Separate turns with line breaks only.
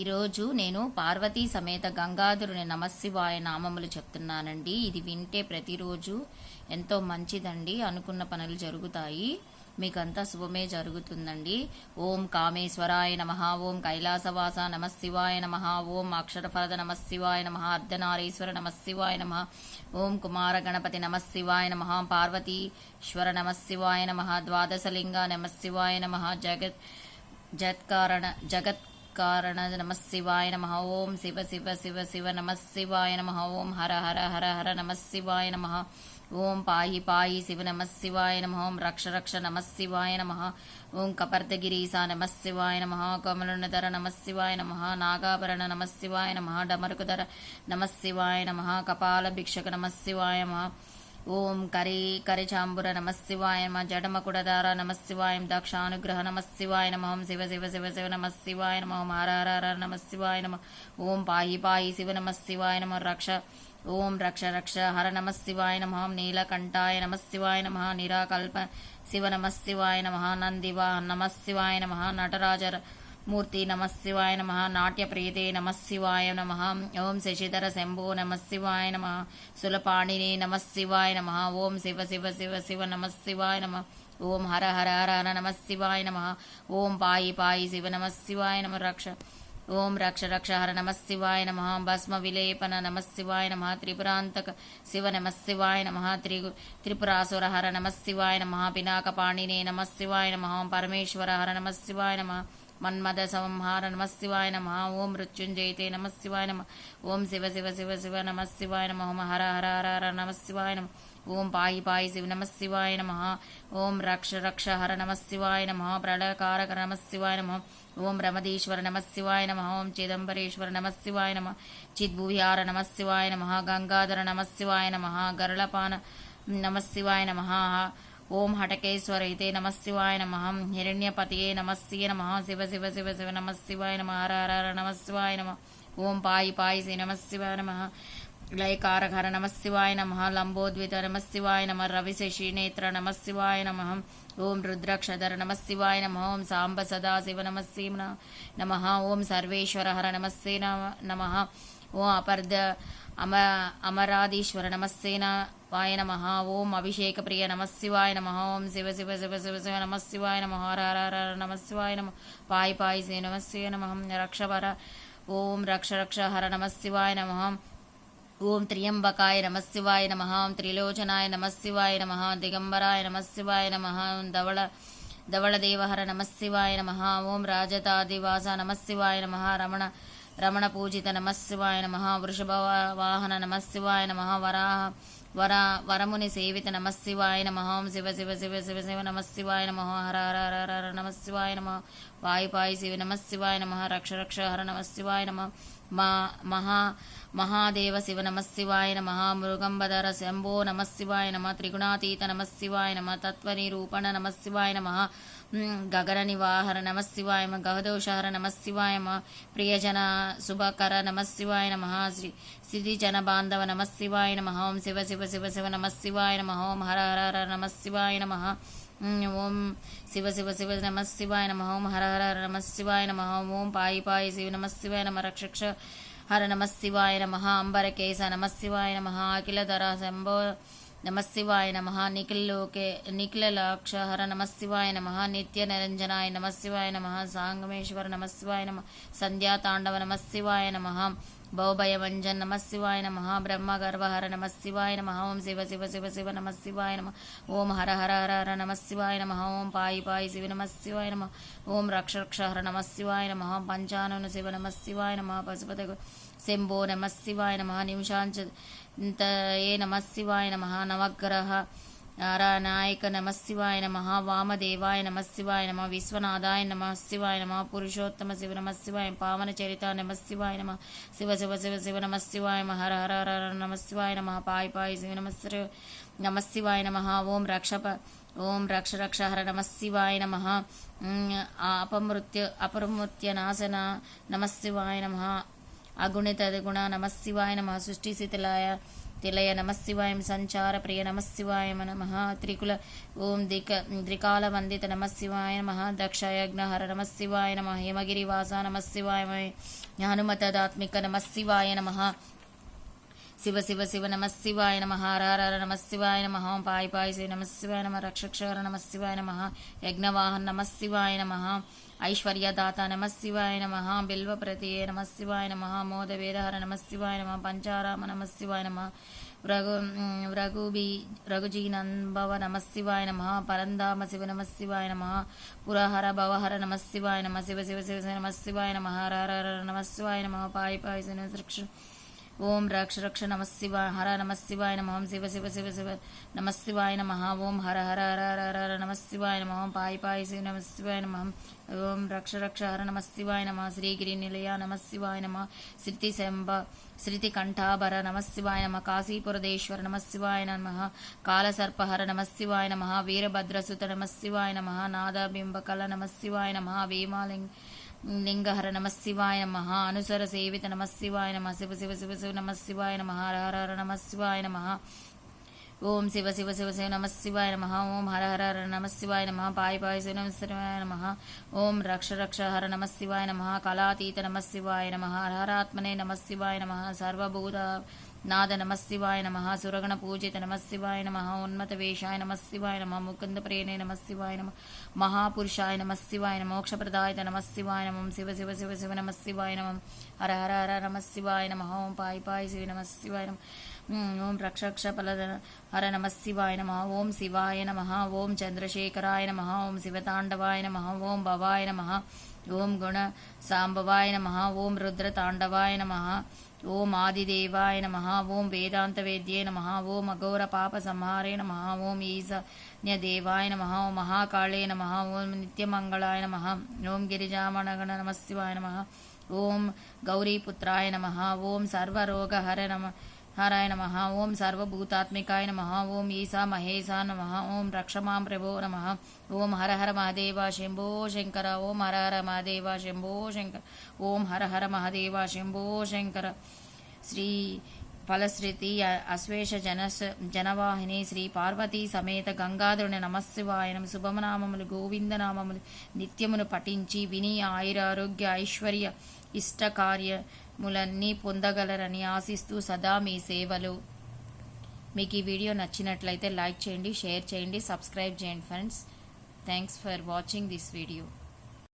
ఈరోజు నేను పార్వతీ సమేత గంగాధరుని నమశివాయ నామములు చెప్తున్నానండి. ఇది వింటే ప్రతిరోజు ఎంతో మంచిదండి. అనుకున్న పనులు జరుగుతాయి. మీకంతా శుభమే జరుగుతుందండి. ఓం కామేశ్వరాయ నమ. ఓం కైలాసవాస నమశివాయ నమ. ఓం అక్షరఫలద నమశివాయ నమ. అర్ధనారీశ్వర నమశివాయ నమ. ఓం కుమార గణపతి నమశివాయ నమ. పార్వతీశ్వర నమశివాయ నమ. ద్వాదశలింగ నమశివాయ నమ. జగత్ జత్కారణ జగత్ కారణ నమ శివాయ నమ ఓం శివ శివ శివ శివ నమ శివాయ నమ ఓం హర హర హర హర నమ శివాయ నమ ఓం పాయి పాయి శివ నమ శివాయ నమ ఓం రక్ష రక్ష నమ శివాయ నమ ఓం కపర్దగిరీసా నమ శివాయ నమ కమలునధర నమ శివాయ నమ నాగాభరణ నమ శివాయ నమ డమరుకుధర నమ శివాయ నమ కపాల భిక్షక నమ శివాయ నమ ఓం కరి కరిచాంబుర నమశివాయ నమ జడమకుడదార నమశివాయ దక్షానుగ్రహ నమశివాయ నమ ఓం శివ శివ శివ శివ నమశివాయ నమ ఓం హర హర నమ ఓం పాయి పాయి శివ నమశివాయ నమ రక్ష ఓం రక్ష రక్ష హర నమశివాయ నమ నీలకంఠాయ నమశివాయ నమ నిరాకల్ప శివ నమశివాయ నమ నందివా నమ శివాయ నమ నటరాజ మూర్తి నమశివాయ నమ నాట్యప్రియతే నమ శివాయ నమ ఓం శశిధర శంభో నమశివాయ నమ సులపాణిని నమశివాయ నమ ఓం శివ శివ శివ శివ నమశివాయ నమ ఓం హర హర హర హర నమశివాయ నమ ఓం పాయి పాయి శివ నమశివాయ నమ రక్ష ఓం రక్ష రక్ష హర నమశివాయ నమ భస్మ విలేపన నమశివాయ నమ త్రిపురాంతక శివ నమశివాయ నమ త్రి త్రిపురాసుర హర నమశివాయ నమ పినాకపాణినే నమ నమశివాయ నమ పరమేశ్వర హర నమశివాయ నమ మన్మద సంహార నమ శివాయ నమ ఓం మృత్యుంజయితే నమ శివాయ నమ ఓం శివ శివ శివ శివ నమ శివాయ నమ ఓం హర హర హర హర నమ శివాయ నమ ఓం పాయి పాయి శివ నమ శివాయ నమ ఓం రక్ష రక్ష హర నమ శివాయ నమ ప్రళయకారక నమ శివాయ నమ ఓం రమదీశ్వర నమ శివాయ నమ ఓం చిదంబరేశ్వర నమ శివాయ నమ చిద్భువిహార నమ శివాయ నమ గంగాధర నమ శివాయ నమ గరుళపాన నమ శివాయ నమ ఓం హటకేశ్వరైతే నమ శివాయ నమ హిరణ్యపతియే నమస్య నమ శివ శివ శివ శివ నమ శివాయ నమ హర హర హర నమ శివాయ నమ ఓం పాయి పాయి శ్రీ నమ శివాయ నమ లయకారహర నమ శివాయ నమ లంబోద్విత నమ శివాయ నమ రవిశశి నేత్ర నమ శివాయ నమ ఓం రుద్రక్షధర నమ శివాయ నమ ఓం సాంబ సదాశివ నమ శివ నమ ఓం సర్వేశ్వర హర నమస్తే నమ ఓం అపర్ధ అమ అమరాధీశ్వర నమస్సేన వాయ నమ ఓం అభిషేక ప్రియ నమశివాయ నమ ఓం శివ శివ శివ శివ శివ నమశివాయ నమ హర హర నమ శివాయ నమ పాయి పాయి శ్రీ నమ నమహం నమ రక్షవర ఓం రక్ష రక్ష హర నమశివాయ నమహం ఓం త్రియంబకాయ నమశివాయ నమ ఓం త్రిలోచనాయ నమశివాయ నమ దిగంబరాయ నమశివాయ నమ ఓం ధవళ ధవళదేవహర నమశివాయ నమ ఓం రాజతాదివాస నమశివాయ నమ రమణ రమణ పూజిత నమశివాయ నమ వృషభ వాహన నమశివాయ నమ వరాహ వర వరముని సేవిత నమశివాయ నమ ఓం శివ శివ శివ శివ శివ నమ శివాయ నమ హర హర హర హర హర నమ శివాయ నమ వాయుపాయి శివ నమ శివాయ నమ రక్ష రక్ష హర నమ శివాయ నమ మా మహా మహాదేవ శివ నమ శివాయ నమ మృగంబధర శంభో నమ శివాయ నమ త్రిగుణాతీత నమ శివాయ నమ తత్వనిరూపణ నమ శివాయ నమ గగన నివాహర నమ శివాయ నమ గహదోషహర నమ శివాయ నమ ప్రియజన శుభకర నమ శివాయ నమ శ్రీ స్థితిజన బాంధవ నమ శివాయ నమ ఓం శివ శివ శివ శివ నమ శివాయ నమ ఓం హర హర హర నమ శివాయ నమ ఓం శివ శివ శివ నమ శివాయ నమ ఓం హర హర హర నమ శివాయ నమ ఓం పాయి పాయి శివ నమ శివాయ నమ రక్షక్ష హర నమ శివాయ నమ అంబరకేశ నమ శివాయ నమ అఖిలధర శంభో నమ శివాయ నమ నిఖిల్లోకే నిఖిలలాక్ష హర నమ శివాయ నమ నిత్య నిరంజనాయ నమ శివాయ నమ సాంగమేశ్వర నమ శివాయ నమ సంధ్యాతాండవ నమ శివాయ నమ భవభయవంజన్ నమశివాయ నమ బ్రహ్మ గర్వహర నమశివాయ నమ ఓం శివ శివ శివ శివ నమశివాయ నమ ఓం హర హర హర హర నమశివాయ నమ ఓం పాయి పాయి శివ నమశివాయ నమ ఓం రక్షరక్ష హర నమశివాయ నమ పంచానన శివ నమశివాయ నమ పశుపత శంభో నమశివాయ నమ నిమిషాంచ ఏ నమశివాయ నమ నవగ్రహ నారాయణాయక నమశివాయ నమ వామదేవాయ నమశివాయ నమ విశ్వనాథాయ నమ శివాయ నమ పురుషోత్తమ శివ నమశివాయ పావన చరిత నమశివాయ నమ శివ శివ శివ శివ నమశివాయ నమ హర హర హర నమ శివాయ నమ పాయి పాయి శివ నమ నమశివాయ నమ ఓం రక్షప ఓం రక్ష రక్ష హర నమశివాయ నమ అపమృత్య అపమృత్య నాశన నమశివాయ నమ అగుణిత గుణ నమశివాయ నమ సృష్టి శిథిలాయ తిలయ నమశివాయం సంచార ప్రియ నమశివాయ నమ త్రికుల ఓం దిక త్రికాల వందిత నమశివాయ నమ దక్షయజ్ఞహర నమశివాయ నమ హేమగిరివాస నమశివాయ హనుమతదాత్మిక నమ శివాయ నమ శివ శివ శివ నమ శివాయ నమ హర నమ శివాయ నమ పాయి పాయి పాయసే నమ శివాయ నమ రక్షక్షర నమ శివాయ నమ యజ్ఞవాహన్ నమ శివాయ నమ ఐశ్వర్యదాత నమ శివాయ నమ బిల్వప్రతియే నమ శివాయ నమ మోదవేదహర నమ శివాయ నమ పంచారామ నమ శివాయ నమ రఘు రఘుబీ రఘుజీనంబవ నమ శివాయ నమ పరంధామ శివ నమ శివాయ నమ పురహర భవహర నమ శివాయ నమ శివ శివ శివ నమ శివాయ నమ హర హర హర నమ శివాయ నమ పాయి పాయి శివ ఓం రక్ష రక్ష నమశివ హర నమశివాయ నమ ఓం శివ శివ శివ శివ నమశివాయ నమ ఓం హర హర హర హర హర హర నమ నమ ఓం పాయి పాయి శివ నమశివాయ నమ ఓం రక్ష రక్ష హర నమశివాయ నమ శ్రీగిరి నిలయ నమశివాయ నమ శృతి శంభ శృతి కంఠాభర నమశివాయ నమ కాశీపురదేశ్వర నమశివాయ నమ కాలసర్పహర నమశివాయ నమ వీరభద్రసుత నమశివాయ నమ నాదబింబకల నమశివాయ నమ వేమాలింగ లింగహర నమ శివాయ నమ అనుసర సేవిత నమ శివాయ నమ శివ శివ శివ శివ నమ శివాయ నమ హర హర హర నమ శివాయ నమ. ఓం శివ శివ శివ శివ నమ శివాయ నమ ఓం హర హర హర నమ శివాయ నమ పాయి పాయ శివ నమ శివాయ నమ ఓం రక్ష రక్ష హర నమ శివాయ నమ కళాతీత నమ శివాయ నమ హరాత్మనే నమ శివాయ నమ సర్వభూత నాద నమ శివాయ నమ సురగణ పూజిత నమ శివాయ నమ ఉన్మత వేషాయ నమ శివాయ నమ ముకుంద ప్రేణే నమ శివాయ నమ మహాపురుషాయ నమ శివాయ నమ మోక్షప్రదాయత నమ శివాయ నమ శివ శివ శివ శివ నమ శివాయ నమ హర హర హర నమ శివాయ నమ ఓం పాయి పాయి శివ నమ శివాయ నమ ఓం రక్షక్ష ఫలద హర నమ శివాయ నమ ఓం శివాయ నమ ఓం చంద్రశేఖరాయ నమ ఓం శివతాండవాయ నమ ఓం భవాయ నమ ఓం గుణ సాంబవాయ నమ ఓం రుద్రతాండవాయ నమ ఓం ఆదిదేవాయ నమ ఓం వేదాంతవేద్యే నమ ఓం అఘోర పాప సంహారే నమ ఓం ఈశన్యదేవాయ నమ ఓం మహాకాళే నమ ఓం నిత్యమంగళాయ నమ ఓం గిరిజామణగణ నమ శివాయ నమ ఓం గౌరీపుత్రాయ నమ ఓం సర్వరోగహర నమ హరాయ నమ. ఓం సర్వభూతాత్మికాయ నమ. ఓం ఈశా మహేశా నమ. ఓం రక్షమాం ప్రభో నమ. ఓం హర హర మహదేవ శంభో శంకర. ఓం హర హర మహదేవ శంభో శంకర. ఓం హర హర మహదేవ శంభో శంకర. శ్రీ ఫలశ్రుతి అశ్వేష జనస్ జనవాహిని శ్రీ పార్వతీ సమేత గంగాధరుని నమశివాయనం శుభమనామములు గోవిందనామములు నిత్యమును పఠించి విని ఆయురారోగ్య ఐశ్వర్య ములన్నీ పొందగలరని ఆశిస్తూ సదా మీ సేవలు. మీకు ఈ వీడియో నచ్చినట్లయితే లైక్ చేయండి షేర్ చేయండి సబ్స్క్రైబ్ చేయండి friends. Thanks for watching this video.